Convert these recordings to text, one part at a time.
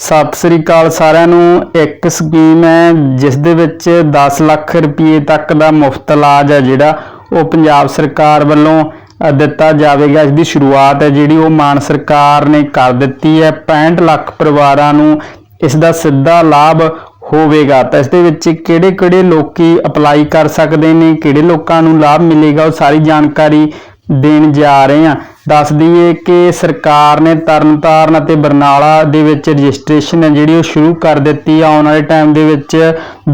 ਸਤਿ ਸ੍ਰੀ ਅਕਾਲ ਸਾਰਿਆਂ ਨੂੰ। ਇੱਕ ਸਕੀਮ ਹੈ ਜਿਸ ਦੇ ਵਿੱਚ 10 ਲੱਖ ਰੁਪਏ ਤੱਕ ਦਾ ਮੁਫਤ ਇਲਾਜ ਹੈ ਜਿਹੜਾ ਉਹ ਪੰਜਾਬ ਸਰਕਾਰ ਵੱਲੋਂ ਦਿੱਤਾ ਜਾਵੇਗਾ। ਇਸ ਦੀ ਸ਼ੁਰੂਆਤ ਹੈ ਜਿਹੜੀ ਉਹ ਮਾਨ ਸਰਕਾਰ ਨੇ ਕਰ ਦਿੱਤੀ ਹੈ। 65 ਲੱਖ ਪਰਿਵਾਰਾਂ ਨੂੰ ਇਸ ਦਾ ਸਿੱਧਾ ਲਾਭ ਹੋਵੇਗਾ। ਤਾਂ ਇਸ ਦੇ ਵਿੱਚ ਕਿਹੜੇ ਕਿਹੜੇ ਲੋਕੀ ਅਪਲਾਈ ਕਰ ਸਕਦੇ ਨੇ, ਕਿਹੜੇ ਲੋਕਾਂ ਨੂੰ ਲਾਭ ਮਿਲੇਗਾ, ਉਹ ਸਾਰੀ ਜਾਣਕਾਰੀ ਦੇਣ ਜਾ ਰਹੇ ਹਾਂ। ਦੱਸ ਦਈਏ ਕਿ ਸਰਕਾਰ ਨੇ ਤਰਨਤਾਰਨ ਅਤੇ ਬਰਨਾਲਾ ਦੇ ਵਿੱਚ ਰਜਿਸਟ੍ਰੇਸ਼ਨ ਹੈ, ਜਿਹੜੀ ਉਹ ਸ਼ੁਰੂ ਕਰ ਦਿੱਤੀ ਆ। ਆਉਣ ਵਾਲੇ ਟਾਈਮ ਦੇ ਵਿੱਚ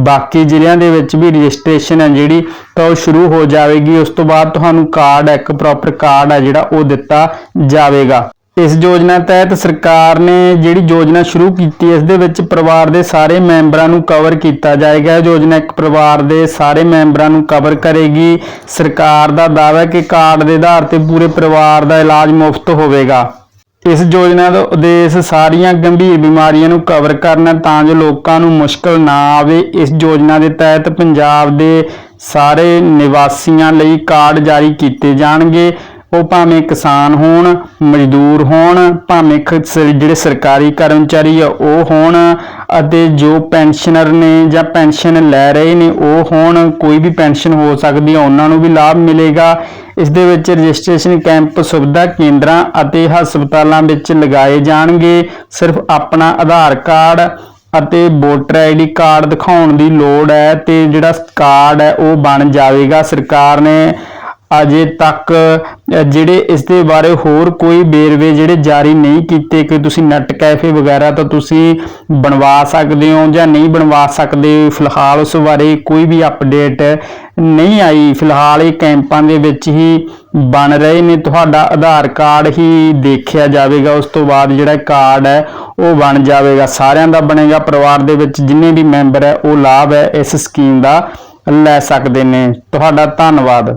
ਬਾਕੀ ਜ਼ਿਲ੍ਹਿਆਂ ਦੇ ਵਿੱਚ ਵੀ ਰਜਿਸਟ੍ਰੇਸ਼ਨ ਹੈ, ਜਿਹੜੀ ਤਾਂ ਉਹ ਸ਼ੁਰੂ ਹੋ ਜਾਵੇਗੀ। ਉਸ ਤੋਂ ਬਾਅਦ ਤੁਹਾਨੂੰ ਕਾਰਡ ਇੱਕ ਪ੍ਰੋਪਰ ਕਾਰਡ ਹੈ, ਜਿਹੜਾ ਉਹ ਦਿੱਤਾ ਜਾਵੇਗਾ। ਇਸ ਯੋਜਨਾ ਤਹਿਤ ਸਰਕਾਰ ਨੇ ਜਿਹੜੀ ਯੋਜਨਾ ਸ਼ੁਰੂ ਕੀਤੀ, ਇਸ ਦੇ ਵਿੱਚ ਪਰਿਵਾਰ ਦੇ ਸਾਰੇ ਮੈਂਬਰਾਂ ਨੂੰ ਕਵਰ ਕੀਤਾ ਜਾਏਗਾ। ਯੋਜਨਾ ਇੱਕ ਪਰਿਵਾਰ ਦੇ ਸਾਰੇ ਮੈਂਬਰਾਂ ਨੂੰ ਕਵਰ ਕਰੇਗੀ। ਸਰਕਾਰ ਦਾ ਦਾਅਵਾ ਹੈ ਕਿ ਕਾਰਡ ਦੇ ਆਧਾਰ ਤੇ ਪੂਰੇ ਪਰਿਵਾਰ ਦਾ ਇਲਾਜ ਮੁਫਤ ਹੋਵੇਗਾ। ਇਸ ਯੋਜਨਾ ਦਾ ਉਦੇਸ਼ ਸਾਰੀਆਂ ਗੰਭੀਰ ਬਿਮਾਰੀਆਂ ਨੂੰ ਕਵਰ ਕਰਨਾ ਤਾਂ ਜੋ ਲੋਕਾਂ ਨੂੰ ਮੁਸ਼ਕਲ ਨਾ ਆਵੇ। ਇਸ ਯੋਜਨਾ ਦੇ ਤਹਿਤ ਪੰਜਾਬ ਦੇ ਸਾਰੇ ਨਿਵਾਸੀਆਂ ਲਈ ਕਾਰਡ ਜਾਰੀ ਕੀਤੇ ਜਾਣਗੇ। ਉਹ ਭਾਵੇਂ ਕਿਸਾਨ ਹੋਣ, ਮਜ਼ਦੂਰ ਹੋਣ, ਭਾਵੇਂ ਖ- ਸ- ਜਿਹੜੇ ਸਰਕਾਰੀ ਕਰਮਚਾਰੀ ਆ, ਉਹ ਹੋਣ ਅਤੇ ਜੋ ਪੈਨਸ਼ਨਰ ਨੇ ਜਾਂ ਪੈਨਸ਼ਨ ਲੈ ਰਹੇ ਨੇ, ਉਹ ਹੋਣ, ਕੋਈ ਵੀ ਪੈਨਸ਼ਨ ਹੋ ਸਕਦੀ ਹੈ ਉਹਨਾਂ ਨੂੰ ਵੀ ਲਾਭ ਮਿਲੇਗਾ। ਇਸ ਦੇ ਵਿੱਚ ਰਜਿਸਟ੍ਰੇਸ਼ਨ ਕੈਂਪ ਸੁਵਿਧਾ ਕੇਂਦਰਾਂ ਅਤੇ ਹਸਪਤਾਲਾਂ ਵਿੱਚ ਲਗਾਏ ਜਾਣਗੇ। ਸਿਰਫ ਆਪਣਾ ਆਧਾਰ ਕਾਰਡ ਅਤੇ ਵੋਟਰ ਆਈਡੀ ਕਾਰਡ ਦਿਖਾਉਣ ਦੀ ਲੋੜ ਹੈ ਤੇ ਜਿਹੜਾ ਕਾਰਡ ਹੈ, ਉਹ ਬਣ ਜਾਵੇਗਾ। ਸਰਕਾਰ ਨੇ ਅਜੇ ਤੱਕ ਜਿਹੜੇ ਇਸ ਦੇ ਬਾਰੇ ਹੋਰ ਕੋਈ ਬੇਰਵੇ ਜਿਹੜੇ ਜਾਰੀ ਨਹੀਂ ਕੀਤੇ ਕਿ ਤੁਸੀਂ ਨੈਟ ਕੈਫੇ ਵਗੈਰਾ ਤਾਂ ਤੁਸੀਂ ਬਣਵਾ ਸਕਦੇ ਹੋ ਜਾਂ ਨਹੀਂ ਬਣਵਾ ਸਕਦੇ, ਫਿਲਹਾਲ ਉਸ ਬਾਰੇ ਕੋਈ ਵੀ ਅਪਡੇਟ ਨਹੀਂ ਆਈ। ਫਿਲਹਾਲ ਇਹ ਕੈਂਪਾਂ ਦੇ ਵਿੱਚ ਹੀ ਬਣ ਰਹੇ ਨੇ। ਤੁਹਾਡਾ ਆਧਾਰ ਕਾਰਡ ਹੀ ਦੇਖਿਆ ਜਾਵੇਗਾ। ਉਸ ਤੋਂ ਬਾਅਦ ਜਿਹੜਾ ਕਾਰਡ ਹੈ, ਉਹ ਬਣ ਜਾਵੇਗਾ। ਸਾਰਿਆਂ ਦਾ ਬਣੇਗਾ। ਪਰਿਵਾਰ ਦੇ ਵਿੱਚ ਜਿੰਨੇ ਵੀ ਮੈਂਬਰ ਹੈ, ਉਹ ਲਾਭ ਹੈ ਇਸ ਸਕੀਮ ਦਾ ਲੈ ਸਕਦੇ ਨੇ। ਤੁਹਾਡਾ ਧੰਨਵਾਦ।